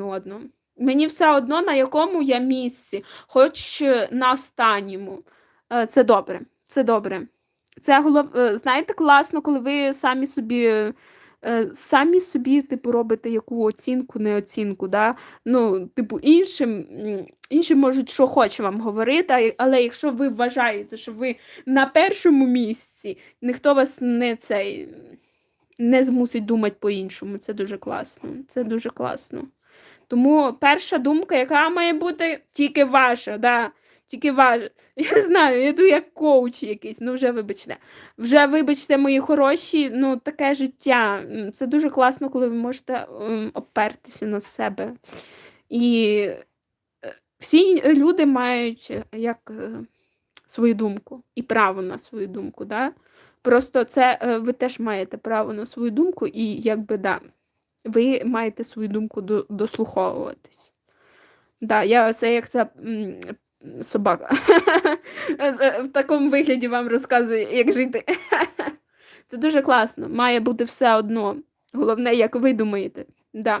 одному. Мені все одно, на якому я місці, хоч на останньому. Е, Це добре. Це добре. Це голов... е, знаєте, класно, коли ви самі собі, е, самі собі, типу, робите яку оцінку, не оцінку. Да? Ну, типу, іншим, інші можуть, що хоче вам говорити, але якщо ви вважаєте, що ви на першому місці, ніхто вас не цей не змусить думати по-іншому. Це дуже класно. Це дуже класно. Тому перша думка, яка має бути тільки ваша, да, тільки ваша. Я знаю, я йду як коуч якийсь, ну вже вибачте. Вже вибачте, мої хороші, ну таке життя. Це дуже класно, коли ви можете опертися на себе. І е, всі люди мають е, як е, свою думку і право на свою думку. Да? Просто це ви теж маєте право на свою думку, і якби да, ви маєте свою думку до, дослуховуватись. Да, я це як ця собака. В такому вигляді вам розказую, як жити. Це дуже класно. Має бути все одно. Головне, як ви думаєте. Да.